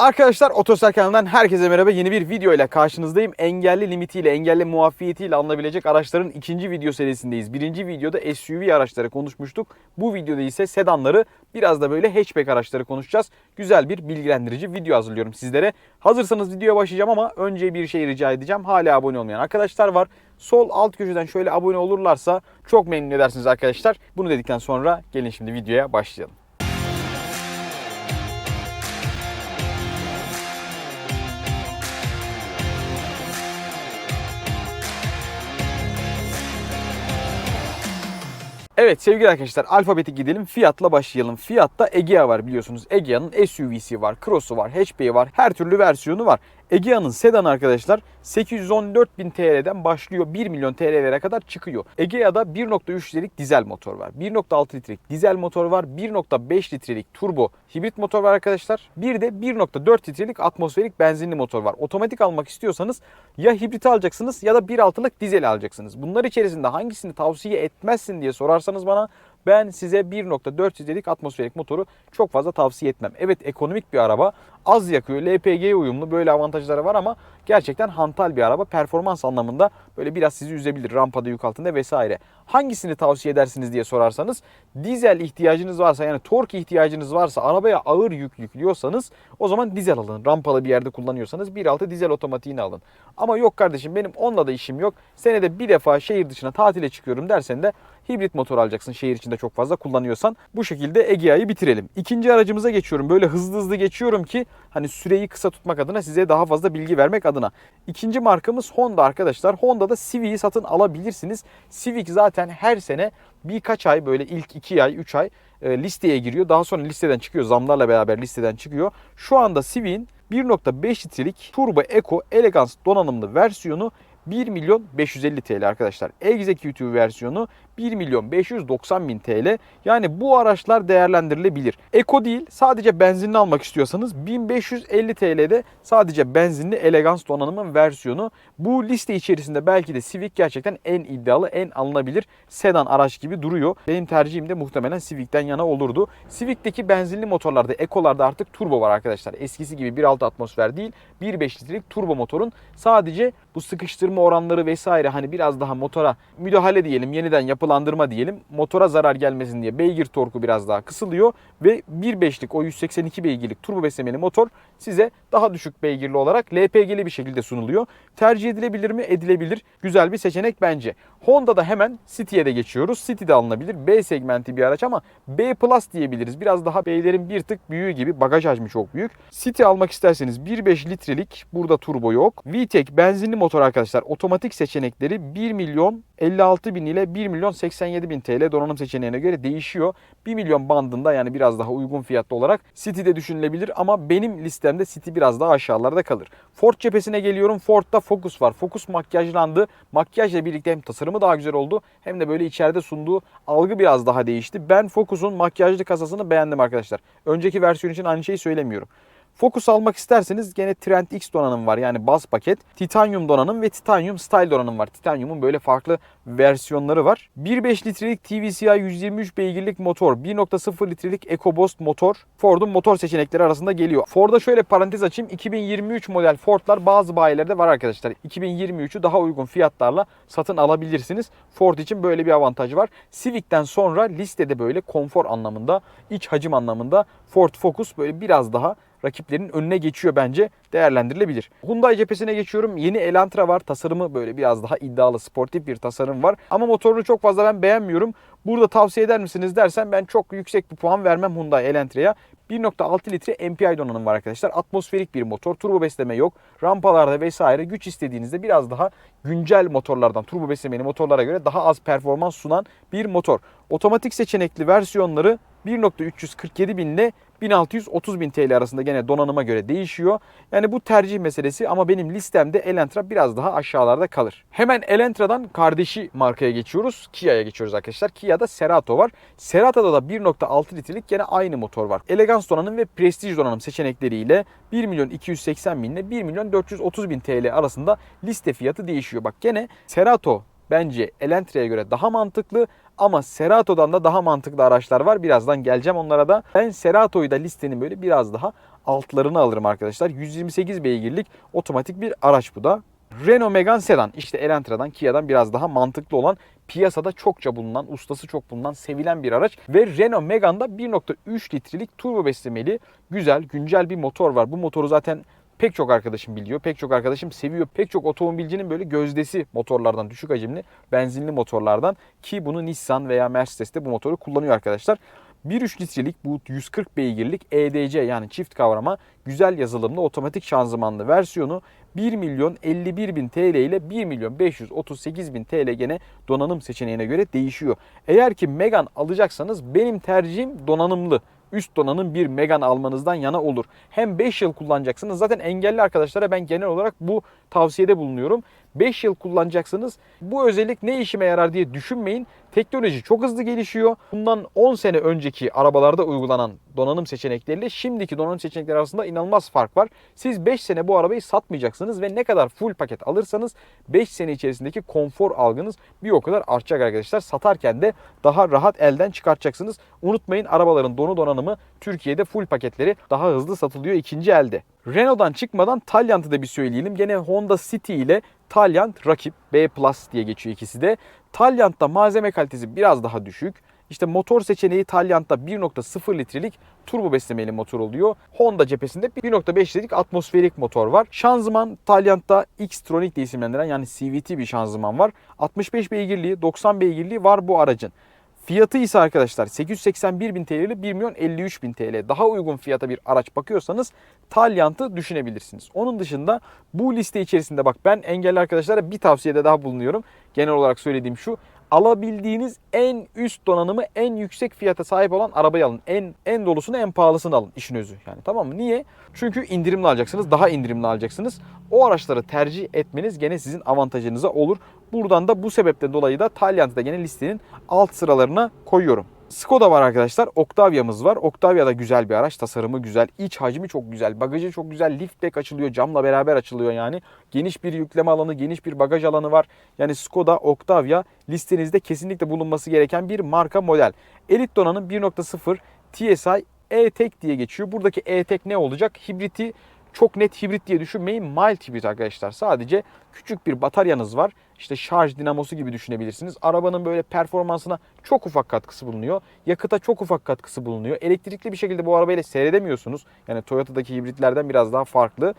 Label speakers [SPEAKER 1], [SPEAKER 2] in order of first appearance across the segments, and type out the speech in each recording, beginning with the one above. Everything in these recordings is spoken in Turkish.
[SPEAKER 1] Arkadaşlar Otosel kanalından herkese merhaba. Yeni bir video ile karşınızdayım. Engelli limitiyle, engelli muafiyetiyle alınabilecek araçların ikinci video serisindeyiz. Birinci videoda SUV araçları konuşmuştuk. Bu videoda ise sedanları biraz da böyle hatchback araçları konuşacağız. Güzel bir bilgilendirici video hazırlıyorum sizlere. Hazırsanız videoya başlayacağım ama önce bir şey rica edeceğim. Hala abone olmayan arkadaşlar var. Sol alt köşeden şöyle abone olurlarsa çok memnun edersiniz arkadaşlar. Bunu dedikten sonra gelin şimdi videoya başlayalım. Evet sevgili arkadaşlar alfabetik gidelim. Fiyatla başlayalım. Fiyatta Egea var biliyorsunuz. Egea'nın SUV'si var, Cross'u var, hatchback'i var. Her türlü versiyonu var. Egea'nın sedan arkadaşlar 814 bin TL'den başlıyor 1 milyon TL'lere kadar çıkıyor. Egea'da 1.3 litrelik dizel motor var. 1.6 litrelik dizel motor var. 1.5 litrelik turbo hibrit motor var arkadaşlar. Bir de 1.4 litrelik atmosferik benzinli motor var. Otomatik almak istiyorsanız ya hibrit alacaksınız ya da 1.6'lık dizel alacaksınız. Bunlar içerisinde hangisini tavsiye etmezsin diye sorarsanız bana ben size 1.4 litrelik atmosferik motoru çok fazla tavsiye etmem. Evet ekonomik bir araba. Az yakıyor. LPG uyumlu böyle avantajları var ama gerçekten hantal bir araba. Performans anlamında böyle biraz sizi üzebilir. Rampada yük altında vesaire. Hangisini tavsiye edersiniz diye sorarsanız dizel ihtiyacınız varsa yani tork ihtiyacınız varsa arabaya ağır yük yüklüyorsanız o zaman dizel alın. Rampalı bir yerde kullanıyorsanız 1.6 dizel otomatiğini alın. Ama yok kardeşim benim onunla da işim yok. Senede bir defa şehir dışına tatile çıkıyorum dersen de hibrit motor alacaksın şehir içinde çok fazla kullanıyorsan. Bu şekilde Egea'yı bitirelim. İkinci aracımıza geçiyorum. Böyle hızlı hızlı geçiyorum ki hani süreyi kısa tutmak adına size daha fazla bilgi vermek adına. İkinci markamız Honda arkadaşlar. Honda'da Civic'i satın alabilirsiniz. Civic zaten her sene birkaç ay böyle ilk 2 ay 3 ay e, listeye giriyor. Daha sonra listeden çıkıyor. Zamlarla beraber listeden çıkıyor. Şu anda Civic'in 1.5 litrelik Turbo Eco Elegance donanımlı versiyonu 1 milyon 550 TL arkadaşlar. Executive versiyonu 1 milyon 590 bin TL. Yani bu araçlar değerlendirilebilir. Eko değil sadece benzinli almak istiyorsanız 1550 TL'de sadece benzinli Elegance donanımın versiyonu. Bu liste içerisinde belki de Civic gerçekten en iddialı, en alınabilir sedan araç gibi duruyor. Benim tercihim de muhtemelen Civic'ten yana olurdu. Civic'teki benzinli motorlarda, Eko'larda artık turbo var arkadaşlar. Eskisi gibi 1.6 atmosfer değil, 1.5 litrelik turbo motorun sadece bu sıkıştırma oranları vesaire hani biraz daha motora müdahale diyelim, yeniden yapılandırma diyelim. Motora zarar gelmesin diye beygir torku biraz daha kısılıyor ve 1.5'lik o 182 beygirlik turbo beslemeli motor size daha düşük beygirli olarak LPG'li bir şekilde sunuluyor. Tercih edilebilir mi? Edilebilir. Güzel bir seçenek bence. Honda'da hemen City'ye de geçiyoruz. City de alınabilir. B segmenti bir araç ama B Plus diyebiliriz. Biraz daha B'lerin bir tık büyüğü gibi. Bagaj hacmi çok büyük. City almak isterseniz 1.5 litrelik burada turbo yok. VTEC benzinli motor arkadaşlar. Otomatik seçenekleri 1 milyon 56 bin ile 1 milyon 87 bin TL donanım seçeneğine göre değişiyor. 1 milyon bandında yani biraz daha uygun fiyatlı olarak City'de düşünülebilir ama benim listemde City biraz daha aşağılarda kalır. Ford cephesine geliyorum. Ford'da Focus var. Focus makyajlandı. Makyajla birlikte hem tasarımı daha güzel oldu hem de böyle içeride sunduğu algı biraz daha değişti. Ben Focus'un makyajlı kasasını beğendim arkadaşlar. Önceki versiyon için aynı şeyi söylemiyorum. Focus almak isterseniz gene Trend X donanım var. Yani baz paket. Titanium donanım ve Titanium Style donanım var. Titanium'un böyle farklı versiyonları var. 1.5 litrelik TVCI 123 beygirlik motor, 1.0 litrelik EcoBoost motor Ford'un motor seçenekleri arasında geliyor. Ford'a şöyle parantez açayım. 2023 model Ford'lar bazı bayilerde var arkadaşlar. 2023'ü daha uygun fiyatlarla satın alabilirsiniz. Ford için böyle bir avantajı var. Civic'ten sonra listede böyle konfor anlamında, iç hacim anlamında Ford Focus böyle biraz daha rakiplerin önüne geçiyor bence. Değerlendirilebilir. Hyundai cephesine geçiyorum. Yeni Elantra var. Tasarımı böyle biraz daha iddialı, sportif bir tasarım var. Ama motorunu çok fazla ben beğenmiyorum. Burada tavsiye eder misiniz dersen ben çok yüksek bir puan vermem Hyundai Elantra'ya. 1.6 litre MPI donanım var arkadaşlar. Atmosferik bir motor. Turbo besleme yok. Rampalarda vesaire güç istediğinizde biraz daha güncel motorlardan, turbo beslemeli motorlara göre daha az performans sunan bir motor. Otomatik seçenekli versiyonları 1.347 bin ile 1630 bin TL arasında gene donanıma göre değişiyor. Yani bu tercih meselesi ama benim listemde Elantra biraz daha aşağılarda kalır. Hemen Elantra'dan kardeşi markaya geçiyoruz. Kia'ya geçiyoruz arkadaşlar. Kia'da Cerato var. Cerata'da da 1.6 litrelik gene aynı motor var. Elegans donanım ve Prestige donanım seçenekleriyle 1 milyon 280 bin ile 1 milyon 430 bin TL arasında liste fiyatı değişiyor. Bak gene Cerato bence Elantra'ya göre daha mantıklı ama Cerato'dan da daha mantıklı araçlar var. Birazdan geleceğim onlara da. Ben Cerato'yu da listenin böyle biraz daha altlarını alırım arkadaşlar. 128 beygirlik otomatik bir araç bu da. Renault Megane Sedan işte Elantra'dan Kia'dan biraz daha mantıklı olan piyasada çokça bulunan, ustası çok bulunan, sevilen bir araç. Ve Renault Megane'da 1.3 litrelik turbo beslemeli güzel, güncel bir motor var. Bu motoru zaten pek çok arkadaşım biliyor. Pek çok arkadaşım seviyor. Pek çok otomobilcinin böyle gözdesi motorlardan, düşük hacimli benzinli motorlardan ki bunu Nissan veya Mercedes'te bu motoru kullanıyor arkadaşlar. 1.3 litrelik bu 140 beygirlik EDC yani çift kavrama güzel yazılımlı otomatik şanzımanlı versiyonu 1 milyon 51 bin TL ile 1 milyon 538 bin TL gene donanım seçeneğine göre değişiyor. Eğer ki Megane alacaksanız benim tercihim donanımlı üst donanım bir Megane almanızdan yana olur. Hem 5 yıl kullanacaksınız. Zaten engelli arkadaşlara ben genel olarak bu tavsiyede bulunuyorum. 5 yıl kullanacaksınız. Bu özellik ne işime yarar diye düşünmeyin. Teknoloji çok hızlı gelişiyor. Bundan 10 sene önceki arabalarda uygulanan donanım seçenekleriyle şimdiki donanım seçenekleri arasında inanılmaz fark var. Siz 5 sene bu arabayı satmayacaksınız ve ne kadar full paket alırsanız 5 sene içerisindeki konfor algınız bir o kadar artacak arkadaşlar. Satarken de daha rahat elden çıkartacaksınız. Unutmayın arabaların donu donanımı Türkiye'de full paketleri daha hızlı satılıyor ikinci elde. Renault'dan çıkmadan Taliant'ı da bir söyleyelim. Gene Honda City ile Taliant rakip B Plus diye geçiyor ikisi de. Taliant'ta malzeme kalitesi biraz daha düşük. İşte motor seçeneği Taliant'ta 1.0 litrelik turbo beslemeli motor oluyor. Honda cephesinde 1.5 litrelik atmosferik motor var. Şanzıman Taliant'ta X-Tronic diye isimlendirilen yani CVT bir şanzıman var. 65 beygirliği, 90 beygirliği var bu aracın. Fiyatı ise arkadaşlar 881 bin TL ile 1 milyon 53 bin TL. Daha uygun fiyata bir araç bakıyorsanız Taliant'ı düşünebilirsiniz. Onun dışında bu liste içerisinde bak ben engelli arkadaşlara bir tavsiyede daha bulunuyorum. Genel olarak söylediğim şu alabildiğiniz en üst donanımı en yüksek fiyata sahip olan arabayı alın. En en dolusunu en pahalısını alın işin özü. Yani tamam mı? Niye? Çünkü indirimli alacaksınız. Daha indirimli alacaksınız. O araçları tercih etmeniz gene sizin avantajınıza olur. Buradan da bu sebepten dolayı da Taliant'ı da gene listenin alt sıralarına koyuyorum. Skoda var arkadaşlar. Octavia'mız var. Octavia da güzel bir araç. Tasarımı güzel. iç hacmi çok güzel. Bagajı çok güzel. Liftback açılıyor. Camla beraber açılıyor yani. Geniş bir yükleme alanı, geniş bir bagaj alanı var. Yani Skoda Octavia listenizde kesinlikle bulunması gereken bir marka model. Elit donanım 1.0 TSI E-Tech diye geçiyor. Buradaki E-Tech ne olacak? Hibriti çok net hibrit diye düşünmeyin. Mild hibrit arkadaşlar. Sadece küçük bir bataryanız var. İşte şarj dinamosu gibi düşünebilirsiniz. Arabanın böyle performansına çok ufak katkısı bulunuyor. Yakıta çok ufak katkısı bulunuyor. Elektrikli bir şekilde bu arabayla seyredemiyorsunuz. Yani Toyota'daki hibritlerden biraz daha farklı.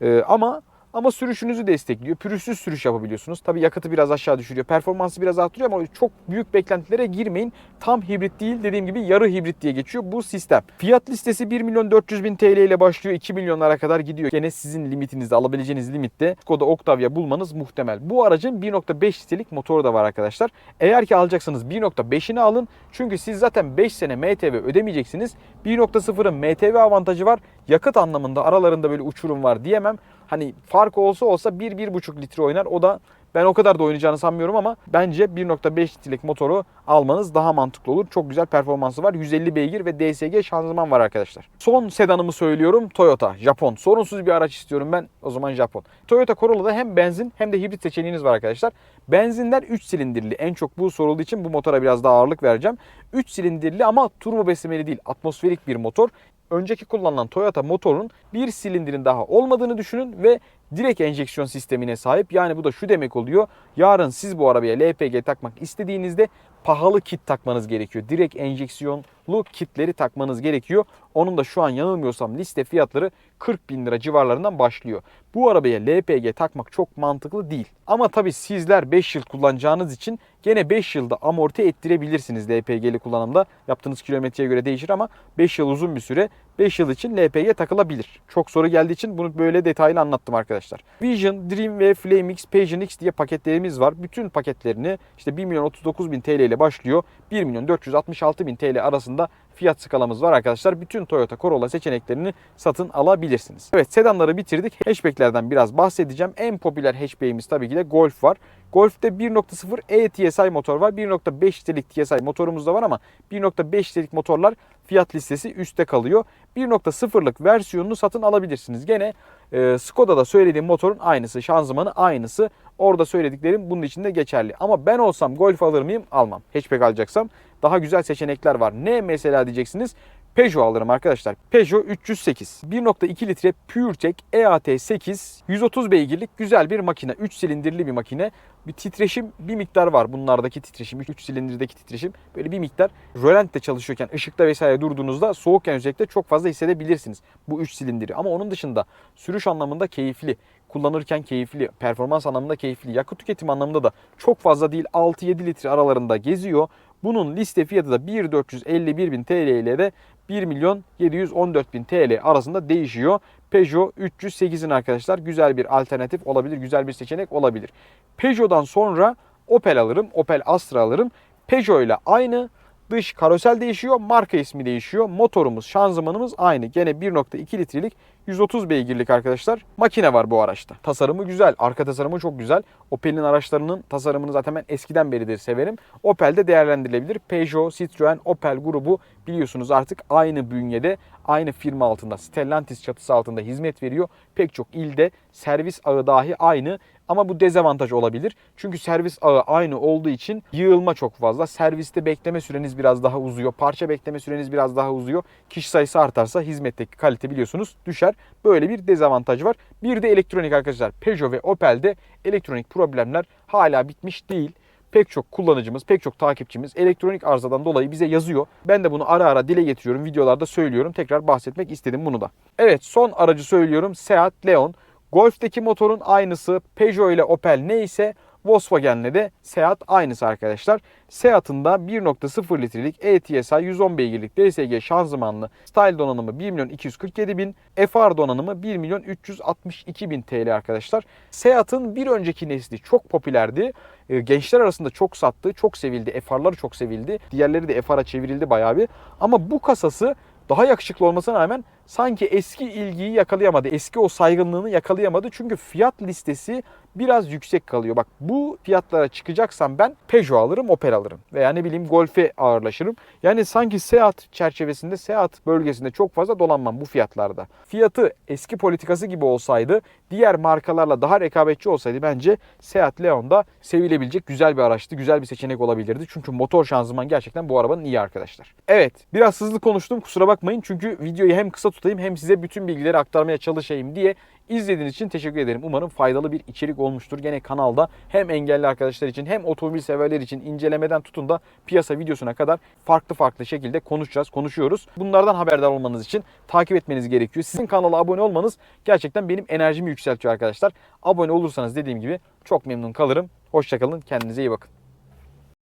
[SPEAKER 1] Ee, ama ama sürüşünüzü destekliyor. Pürüzsüz sürüş yapabiliyorsunuz. Tabii yakıtı biraz aşağı düşürüyor. Performansı biraz arttırıyor ama çok büyük beklentilere girmeyin. Tam hibrit değil dediğim gibi yarı hibrit diye geçiyor bu sistem. Fiyat listesi 1 milyon 400 bin TL ile başlıyor. 2 milyonlara kadar gidiyor. Gene sizin limitinizde alabileceğiniz limitte Skoda Octavia bulmanız muhtemel. Bu aracın 1.5 litrelik motoru da var arkadaşlar. Eğer ki alacaksanız 1.5'ini alın. Çünkü siz zaten 5 sene MTV ödemeyeceksiniz. 1.0'ın MTV avantajı var. Yakıt anlamında aralarında böyle uçurum var diyemem. Hani fark olsa olsa 1-1,5 litre oynar. O da ben o kadar da oynayacağını sanmıyorum ama bence 1.5 litrelik motoru almanız daha mantıklı olur. Çok güzel performansı var. 150 beygir ve DSG şanzıman var arkadaşlar. Son sedanımı söylüyorum. Toyota, Japon. Sorunsuz bir araç istiyorum ben. O zaman Japon. Toyota Corolla'da hem benzin hem de hibrit seçeneğiniz var arkadaşlar. Benzinler 3 silindirli. En çok bu sorulduğu için bu motora biraz daha ağırlık vereceğim. 3 silindirli ama turbo beslemeli değil. Atmosferik bir motor önceki kullanılan Toyota motorun bir silindirin daha olmadığını düşünün ve direkt enjeksiyon sistemine sahip. Yani bu da şu demek oluyor. Yarın siz bu arabaya LPG takmak istediğinizde pahalı kit takmanız gerekiyor. Direkt enjeksiyonlu kitleri takmanız gerekiyor. Onun da şu an yanılmıyorsam liste fiyatları 40 bin lira civarlarından başlıyor. Bu arabaya LPG takmak çok mantıklı değil. Ama tabi sizler 5 yıl kullanacağınız için gene 5 yılda amorti ettirebilirsiniz LPG'li kullanımda. Yaptığınız kilometreye göre değişir ama 5 yıl uzun bir süre. 5 yıl için LPG takılabilir. Çok soru geldiği için bunu böyle detaylı anlattım arkadaşlar. Vision, Dream ve Flame X, Passion X diye paketlerimiz var. Bütün paketlerini işte 1 milyon 39 bin TL ile başlıyor. 1 milyon 466 bin TL arasında fiyat skalamız var arkadaşlar. Bütün Toyota Corolla seçeneklerini satın alabilirsiniz. Evet sedanları bitirdik. Hatchback'lerden biraz bahsedeceğim. En popüler hatchback'imiz tabii ki de Golf var. Golf'te 1.0 E-TSI motor var. 1.5 litrelik TSI motorumuz da var ama 1.5 litrelik motorlar fiyat listesi üstte kalıyor. 1.0'lık versiyonunu satın alabilirsiniz. Gene e, Skoda'da söylediğim motorun aynısı, şanzımanı aynısı. Orada söylediklerim bunun için de geçerli. Ama ben olsam Golf alır mıyım? Almam. Hatchback alacaksam daha güzel seçenekler var. Ne mesela diyeceksiniz? Peugeot alırım arkadaşlar. Peugeot 308. 1.2 litre PureTech EAT 8. 130 beygirlik güzel bir makine. 3 silindirli bir makine. Bir titreşim bir miktar var bunlardaki titreşim. 3 silindirdeki titreşim böyle bir miktar. Rölantte çalışıyorken ışıkta vesaire durduğunuzda soğukken özellikle çok fazla hissedebilirsiniz bu 3 silindiri. Ama onun dışında sürüş anlamında keyifli kullanırken keyifli, performans anlamında keyifli, yakıt tüketim anlamında da çok fazla değil 6-7 litre aralarında geziyor. Bunun liste fiyatı da 1.451 bin TL ile de 1 milyon 714 bin TL arasında değişiyor. Peugeot 308'in arkadaşlar güzel bir alternatif olabilir, güzel bir seçenek olabilir. Peugeot'dan sonra Opel alırım, Opel Astra alırım. Peugeot ile aynı Dış karosel değişiyor, marka ismi değişiyor. Motorumuz, şanzımanımız aynı. Gene 1.2 litrelik 130 beygirlik arkadaşlar makine var bu araçta. Tasarımı güzel, arka tasarımı çok güzel. Opel'in araçlarının tasarımını zaten ben eskiden beridir severim. Opel'de değerlendirilebilir. Peugeot, Citroen, Opel grubu biliyorsunuz artık aynı bünyede, aynı firma altında, Stellantis çatısı altında hizmet veriyor. Pek çok ilde servis ağı dahi aynı. Ama bu dezavantaj olabilir. Çünkü servis ağı aynı olduğu için yığılma çok fazla. Serviste bekleme süreniz biraz daha uzuyor. Parça bekleme süreniz biraz daha uzuyor. Kişi sayısı artarsa hizmetteki kalite biliyorsunuz düşer. Böyle bir dezavantaj var. Bir de elektronik arkadaşlar. Peugeot ve Opel'de elektronik problemler hala bitmiş değil pek çok kullanıcımız, pek çok takipçimiz elektronik arızadan dolayı bize yazıyor. Ben de bunu ara ara dile getiriyorum, videolarda söylüyorum. Tekrar bahsetmek istedim bunu da. Evet son aracı söylüyorum. Seat Leon. Golf'teki motorun aynısı Peugeot ile Opel neyse Volkswagen'le de Seat aynısı arkadaşlar. Seat'ın da 1.0 litrelik ETSI 110 beygirlik DSG şanzımanlı Style donanımı 1 milyon 247 bin, FR donanımı 1 milyon 362 bin TL arkadaşlar. Seat'ın bir önceki nesli çok popülerdi. Ee, Gençler arasında çok sattı, çok sevildi. FR'ları çok sevildi. Diğerleri de FR'a çevrildi bayağı bir. Ama bu kasası daha yakışıklı olmasına rağmen sanki eski ilgiyi yakalayamadı. Eski o saygınlığını yakalayamadı. Çünkü fiyat listesi biraz yüksek kalıyor. Bak bu fiyatlara çıkacaksam ben Peugeot alırım, Opel alırım. Veya ne bileyim Golf'e ağırlaşırım. Yani sanki Seat çerçevesinde, Seat bölgesinde çok fazla dolanmam bu fiyatlarda. Fiyatı eski politikası gibi olsaydı, diğer markalarla daha rekabetçi olsaydı bence Seat Leon da sevilebilecek güzel bir araçtı. Güzel bir seçenek olabilirdi. Çünkü motor şanzıman gerçekten bu arabanın iyi arkadaşlar. Evet, biraz hızlı konuştum kusura bakmayın. Çünkü videoyu hem kısa tutayım hem size bütün bilgileri aktarmaya çalışayım diye İzlediğiniz için teşekkür ederim. Umarım faydalı bir içerik olmuştur. Gene kanalda hem engelli arkadaşlar için hem otomobil severler için incelemeden tutun da piyasa videosuna kadar farklı farklı şekilde konuşacağız, konuşuyoruz. Bunlardan haberdar olmanız için takip etmeniz gerekiyor. Sizin kanala abone olmanız gerçekten benim enerjimi yükseltiyor arkadaşlar. Abone olursanız dediğim gibi çok memnun kalırım. Hoşçakalın, kendinize iyi bakın.